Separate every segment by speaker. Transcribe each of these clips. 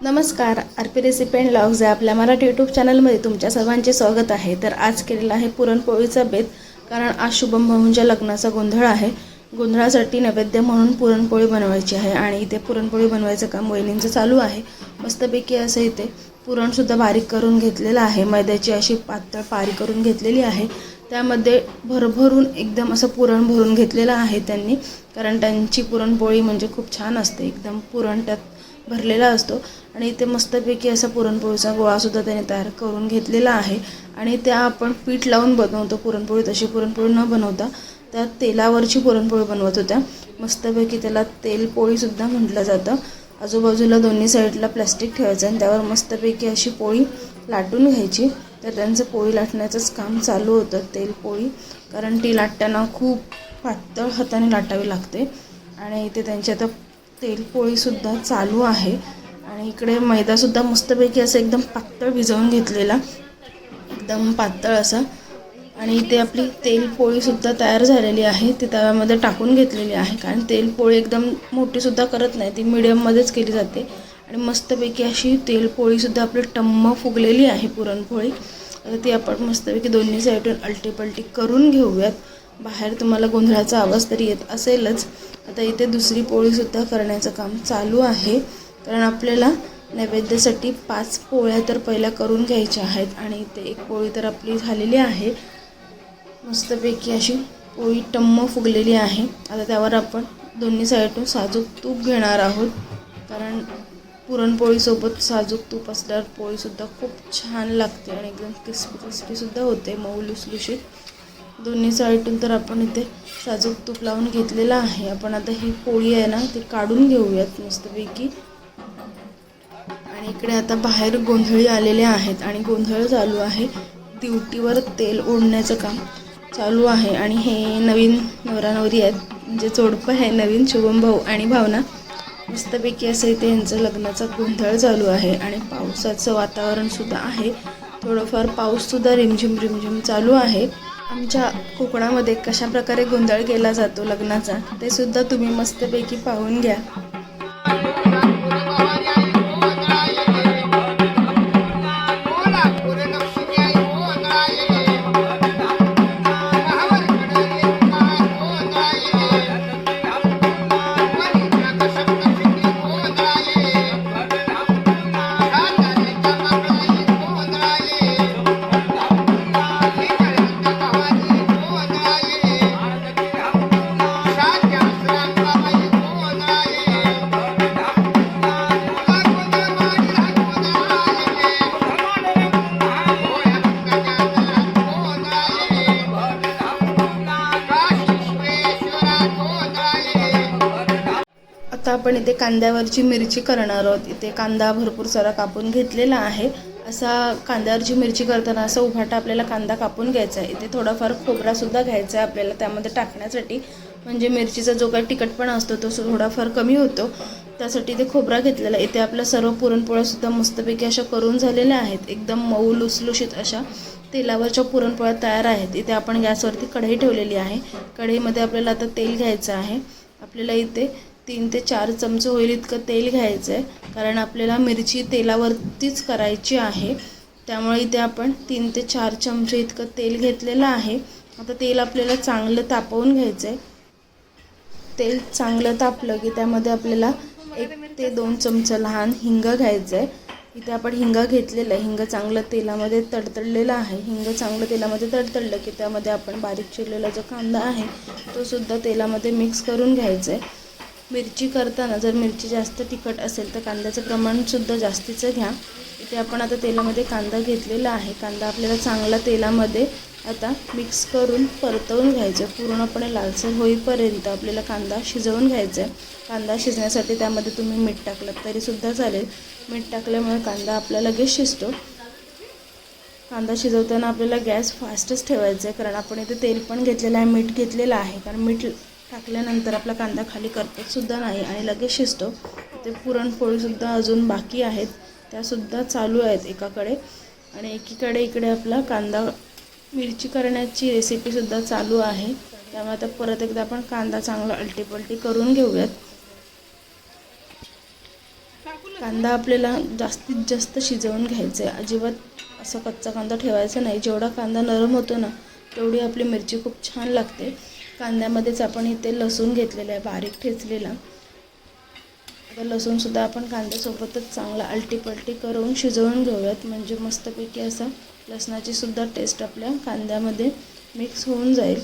Speaker 1: नमस्कार R P recipe and logs या आपल्या मराठी यूट्यूब चॅनलमध्ये तुमच्या सर्वांचे स्वागत आहे. तर आज केलेला आहे पुरणपोळीचा बेत कारण आज शुभम भाऊंच्या लग्नाचा गोंधळ आहे. गोंधळासाठी नैवेद्य म्हणून पुरणपोळी बनवायची आहे आणि इथे पुरणपोळी बनवायचं काम वहिनींचं चालू आहे. मस्तपैकी असं इथे पुरणसुद्धा बारीक करून घेतलेलं आहे. मैद्याची अशी पातळ पारी करून घेतलेली आहे. त्यामध्ये भरभरून एकदम असं पुरण भरून घेतलेलं आहे त्यांनी कारण त्यांची पुरणपोळी म्हणजे खूप छान असते. एकदम पुरण त्यात भरलेला असतो. आणि इथे मस्तपैकी असा पुरणपोळीचा गोळासुद्धा त्याने तयार करून घेतलेला आहे. आणि त्या आपण पीठ लावून बनवतो पुरणपोळी. तशी पुरणपोळी न बनवता त्या तेलावरची पुरणपोळी बनवत होत्या. मस्तपैकी त्याला तेलपोळीसुद्धा म्हटलं जातं. आजूबाजूला दोन्ही साईडला प्लॅस्टिक ठेवायचं आणि त्यावर मस्तपैकी अशी पोळी लाटून घ्यायची. तर त्यांचं पोळी लाटण्याचंच काम चालू होतं तेलपोळी कारण ती लाटताना खूप पातळ हाताने लाटावी लागते. आणि इथे त्यांची आता तेलपोळीसुद्धा चालू आहे. आणि इकडे मैदासुद्धा मस्तपैकी असं एकदम पातळ भिजवून घेतलेला. एकदम पातळ असा. आणि इथे आपली तेलपोळीसुद्धा तयार झालेली आहे. ती तव्यामध्ये टाकून घेतलेली आहे. कारण तेलपोळी एकदम मोठीसुद्धा करत नाही. ती मिडियममध्येच केली जाते. आणि मस्तपैकी अशी तेलपोळीसुद्धा आपली टम्म फुगलेली आहे पुरणपोळी. ती आपण मस्तपैकी दोन्ही साईडून अलटीपलटी करून घेऊयात. बाहेर तुम्हाला गोंधळाचा आवाज तरी येत असेलच. आता इथे दुसरी पोळीसुद्धा करण्याचं काम चालू आहे. कारण आपल्याला नैवेद्यासाठी पाच पोळ्या तर पहिल्या करून घ्यायच्या आहेत आणि इथे एक पोळी तर आपली झालेली आहे. मस्तपैकी अशी पोळी टम्म फुगलेली आहे. आता त्यावर आपण दोन्ही साईडून साजूक तूप घेणार आहोत. कारण पुरणपोळीसोबत साजूक तूप असल्यावर पोळीसुद्धा खूप छान लागते आणि एकदम क्रिस्पी क्रिस्पीसुद्धा होते मऊ लुसलुशीत. दोन्ही साईडून तर आपण इथे साजूक तूप लावून घेतलेलं आहे. आपण आता ही पोळी आहे ना ती काढून घेऊयात मस्तपैकी. आणि इकडे आता बाहेर गोंधळी आलेले आहेत आणि गोंधळ चालू आहे. दिवटीवर तेल ओढण्याचं काम चालू आहे. आणि हे नवीन नवरा नवरी आहेत. म्हणजे जोडपं आहे नवीन शुभम भाऊ आणि भावना. मस्तपैकी असं इथे यांचं लग्नाचा गोंधळ चालू आहे. आणि पावसाचं वातावरणसुद्धा आहे. थोडंफार पाऊससुद्धा रिमझिम रिमझिम चालू आहे. आमच्या कोकणामध्ये कशा प्रकारे गोंधळ केला जातो लग्नाचा ते सुद्धा तुम्ही मस्तपैकी पाहून घ्या. आता आपण इथे कांद्यावरची मिरची करणार आहोत. इथे कांदा भरपूर सारा कापून घेतलेला आहे. असा कांद्यावरची मिरची करताना असा उभाटा आपल्याला कांदा कापून घ्यायचा आहे. इथे थोडाफार खोबरासुद्धा घ्यायचा आहे आपल्याला त्यामध्ये टाकण्यासाठी. म्हणजे मिरचीचा जो काही तिखटपणा असतो तो थोडाफार कमी होतो. त्यासाठी ते खोबरा घेतलेला आहे. इथे आपल्या सर्व पुरणपोळ्यासुद्धा मस्तपैकी अशा करून झालेल्या आहेत. एकदम मऊ लुसलुशीत अशा तेलावरच्या पुरणपोळ्या तयार आहेत. इथे आपण गॅसवरती कढई ठेवलेली आहे. कढईमध्ये आपल्याला आता तेल घ्यायचं आहे. आपल्याला इथे तीन ते चार चमचे होईल इतकं तेल घ्यायचं आहे कारण आपल्याला मिरची तेलावरतीच करायची आहे. त्यामुळे इथे आपण तीन ते चार चमचे इतकं तेल घेतलेलं आहे. आता तेल आपल्याला चांगलं तापवून घ्यायचं आहे तेल चांगलं तापलं की त्यामध्ये आपल्याला एक ते दोन चमचं लहान हिंग घ्यायचं आहे इथे आपण हिंग घेतलेलं आहे. हिंग चांगलं तेलामध्ये तडतडलेलं आहे. हिंग चांगलं तेलामध्ये तडतडलं की त्यामध्ये आपण बारीक चिरलेला जो कांदा आहे तो सुद्धा तेलामध्ये मिक्स करून घ्यायचा आहे मिरची करताना जर मिरची जास्त तिखट असेल तर कांद्याचं प्रमाणसुद्धा जास्तीचं घ्या. इथे आपण आता तेलामध्ये कांदा घेतलेला आहे. कांदा आपल्याला चांगला तेलामध्ये आता मिक्स करून परतवून घ्यायचं. पूर्णपणे लालसर होईपर्यंत आपल्याला कांदा शिजवून घ्यायचा आहे. कांदा शिजण्यासाठी त्यामध्ये तुम्ही मीठ टाकलं तरीसुद्धा चालेल. मीठ टाकल्यामुळे कांदा आपला लगेच शिजतो. कांदा शिजवताना आपल्याला गॅस फास्टच ठेवायचा आहे. कारण आपण इथे तेल पण घेतलेलं आहे मीठ घेतलेलं आहे. कारण मीठ टाकल्यानंतर आपला कांदा खाली करपतसुद्धा नाही आणि लगेच शिजतो. ते पुरणपोळीसुद्धा अजून बाकी आहेत. त्यासुद्धा चालू आहेत एकाकडे. आणि एकीकडे इकडे आपला कांदा मिरची करण्याची रेसिपीसुद्धा चालू आहे. त्यामुळे आता परत एकदा आपण कांदा चांगला अलटीपलटी करून घेऊयात. कांदा आपल्याला जास्तीत जास्त शिजवून घ्यायचा आहे अजिबात असं कच्चा कांदा ठेवायचा नाही. जेवढा कांदा नरम होतो ना तेवढी आपली मिरची खूप छान लागते. कांद्यामध्येच आपण इथे लसूण घेतलेलं आहे बारीक ठेचलेला. आता लसूणसुद्धा आपण कांद्यासोबतच चांगला अलटीपलटी करून शिजवून घेऊयात. म्हणजे मस्तपैकी असा लसणाचीसुद्धा टेस्ट आपल्या कांद्यामध्ये मिक्स होऊन जाईल.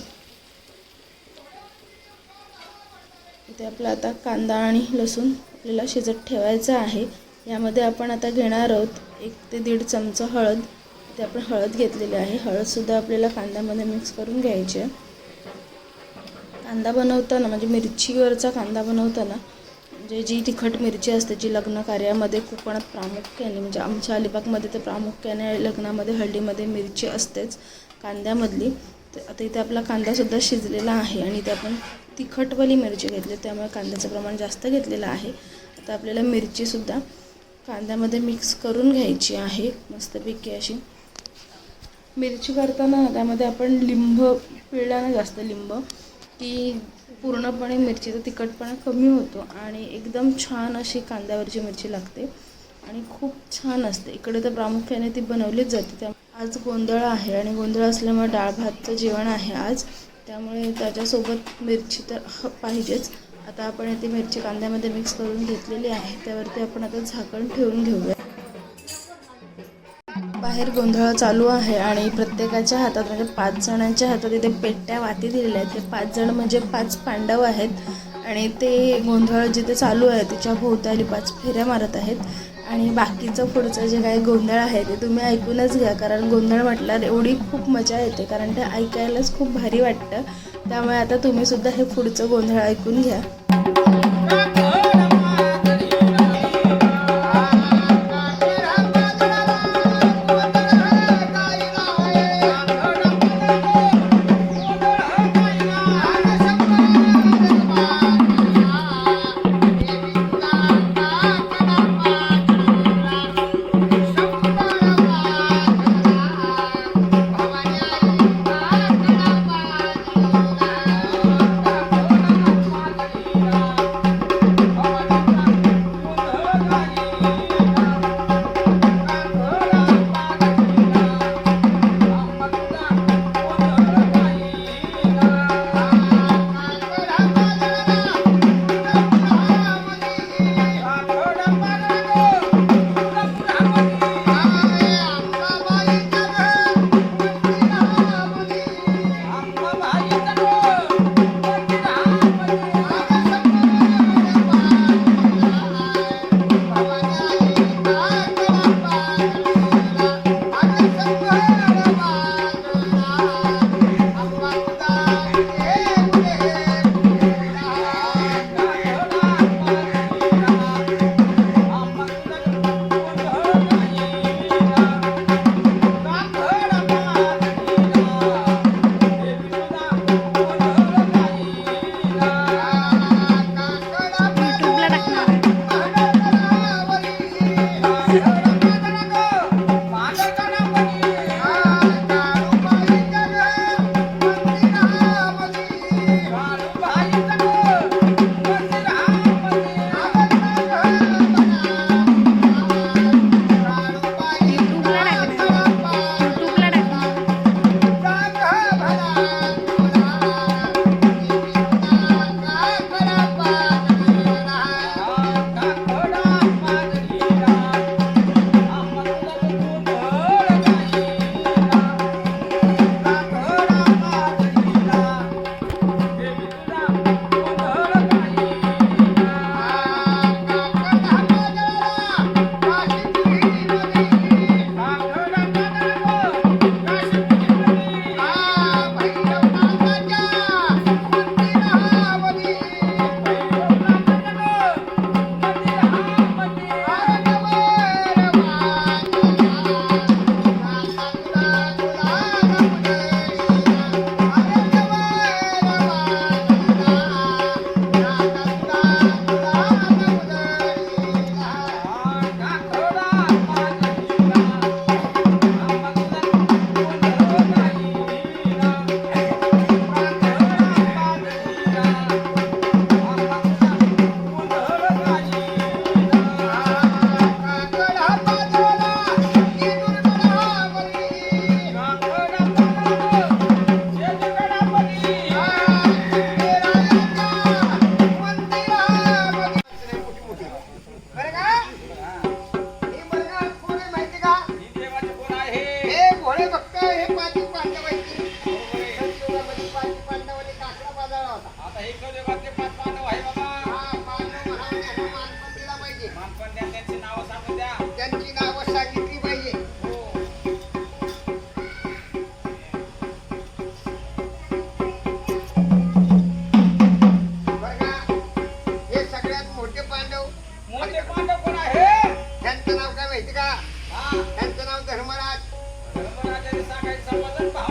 Speaker 1: इथे आपला आता कांदा आणि लसूण आपल्याला शिजत ठेवायचा आहे. यामध्ये आपण आता घेणार आहोत एक ते दीड चमचा हळद. इथे आपण हळद घेतलेली आहे. हळदसुद्धा आपल्याला कांद्यामध्ये मिक्स करून घ्यायची आहे. कांदा बनवताना म्हणजे मिरचीवरचा कांदा बनवताना म्हणजे जी तिखट मिरची असते जी लग्न कार्यामध्ये कोकणात प्रामुख्याने म्हणजे आमच्या अलिबागमध्ये तर प्रामुख्याने लग्नामध्ये हळदीमध्ये मिरची असतेच कांद्यामधली. तर आता इथे आपला कांदासुद्धा शिजलेला आहे आणि इथे आपण तिखटवाली मिरची घेतली त्यामुळे कांद्याचं प्रमाण जास्त घेतलेलं आहे. आता आपल्याला मिरचीसुद्धा कांद्यामध्ये मिक्स करून घ्यायची आहे मस्तपैकी अशी. मिरची करताना त्यामध्ये आपण लिंब पिळला ना जास्त लिंब. की पूर्णपणे मिरचीचा तिखटपणा कमी होतो आणि एकदम छान अशी कांद्यावरची मिरची लागते आणि खूप छान असते. इकडे तर प्रामुख्याने ती बनवलीच जाते. त्या आज गोंधळ आहे आणि गोंधळ असल्यामुळे डाळ भातचं जेवण आहे आज. त्यामुळे त्याच्यासोबत मिरची तर ह- पाहिजेच. आता आपण ती मिरची कांद्यामध्ये मिक्स करून घेतलेली आहे. त्यावरती आपण आता झाकण ठेवून घेऊया. बाहेर गोंधळ चालू आहे आणि प्रत्येकाच्या हातात म्हणजे पाच जणांच्या हातात इथे पेट्या वाती दिलेल्या आहेत. ते पाच जण म्हणजे पाच पांडव आहेत आणि ते गोंधळ जिथे चालू आहे तिच्या भोवताली पाच फेऱ्या मारत आहेत. आणि बाकीचं पुढचं जे काही गोंधळ आहे ते तुम्ही ऐकूनच घ्या कारण गोंधळ म्हटल्यावर एवढी खूप मजा येते कारण ते ऐकायलाच खूप भारी वाटतं. त्यामुळे आता तुम्ही सुद्धा हे पुढचं गोंधळ ऐकून घ्या.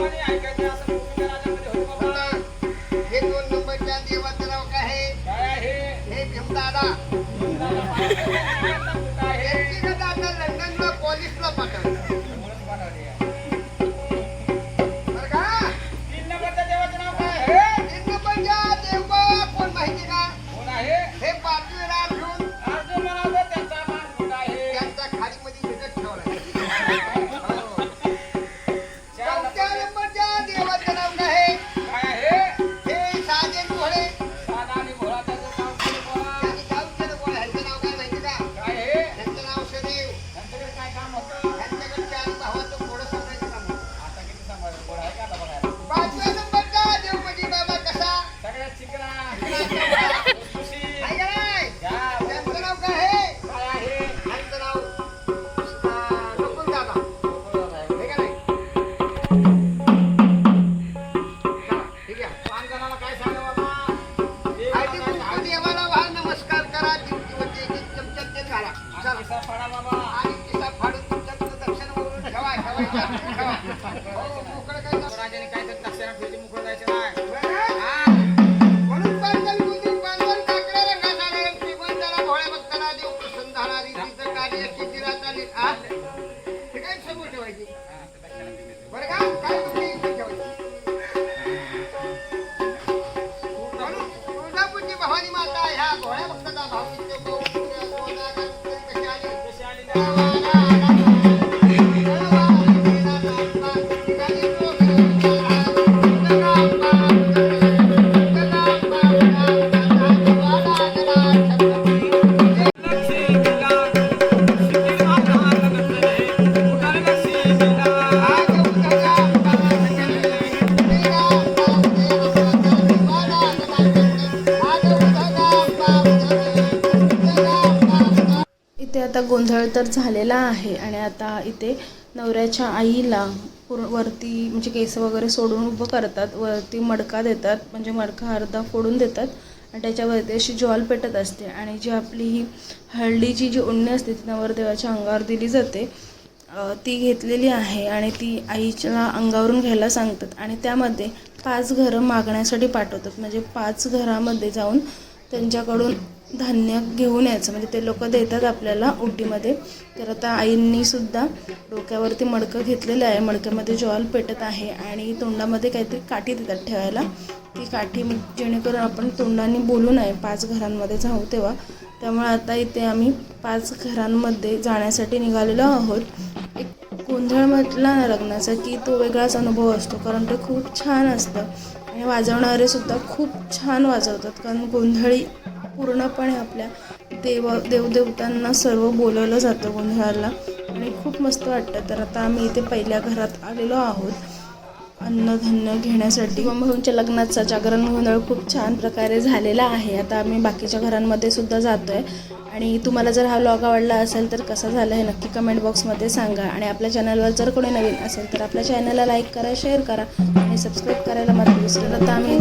Speaker 2: समाधान भावाने ऐकायचं असं भूमिका राजामध्ये होतं बाबा.
Speaker 3: हे दोन नंबरच्या देवाचं नाव काय आहे? हे भीमदादा
Speaker 1: नवऱ्याच्या आईला पूर्ण वरती म्हणजे केस वगैरे सोडून उभं करतात. वरती मडका देतात. म्हणजे मडका अर्धा फोडून देतात. आणि त्याच्यावरती अशी ज्वाल पेटत असते. आणि जी आपली ही हळदीची जी उडणी असते ती नवरदेवाच्या अंगावर दिली जाते. ती घेतलेली आहे आणि ती आईच्या अंगावरून घ्यायला सांगतात. आणि त्यामध्ये पाच घरं मागण्यासाठी पाठवतात. म्हणजे पाच घरामध्ये जाऊन त्यांच्याकडून धान्य घेऊन यायचं. म्हणजे ते लोक देतात आपल्याला उटीमध्ये. तर आता आईंनी सुद्धा डोक्यावरती मडकं घेतलेलं आहे. मडक्यामध्ये ज्वाल पेटत आहे आणि तोंडामध्ये काहीतरी काठी देतात ठेवायला. ती काठी जेणेकरून आपण तोंडाने बोलू नये. पाच घरांमध्ये जाऊ तेव्हा. त्यामुळे आता इथे आम्ही पाच घरांमध्ये जाण्यासाठी निघालेलो आहोत. एक गोंधळ म्हटला ना लग्नाचा की तो वेगळाच अनुभव असतो. कारण ते खूप छान असतं. आणि वाजवणारे सुद्धा खूप छान वाजवतात. कारण गोंधळी पूर्णपणे आपल्या देव देवदेवतांना सर्व बोलवलं जातं गोंधळाला. आणि खूप मस्त वाटतं. तर आता आम्ही इथे पहिल्या घरात आलेलो आहोत. अन्नधान्य घेण्यासाठी. भाऊंच्या लग्नाचा जागरण गोंधळ खूप छान प्रकारे झालेला आहे. आता आम्ही बाकीच्या घरांमध्ये सुद्धा जातो आहे आणि तुम्हाला जर हा व्लॉग आवडला असेल तर कसा झाला हे नक्की कमेंट बॉक्समध्ये सांगा. आणि आपल्या चॅनलवर जर कोणी नवीन असेल तर आपल्या चॅनलला लाईक करा शेअर करा. आणि सबस्क्राईब करायला मात्र विसरू तर आता आम्ही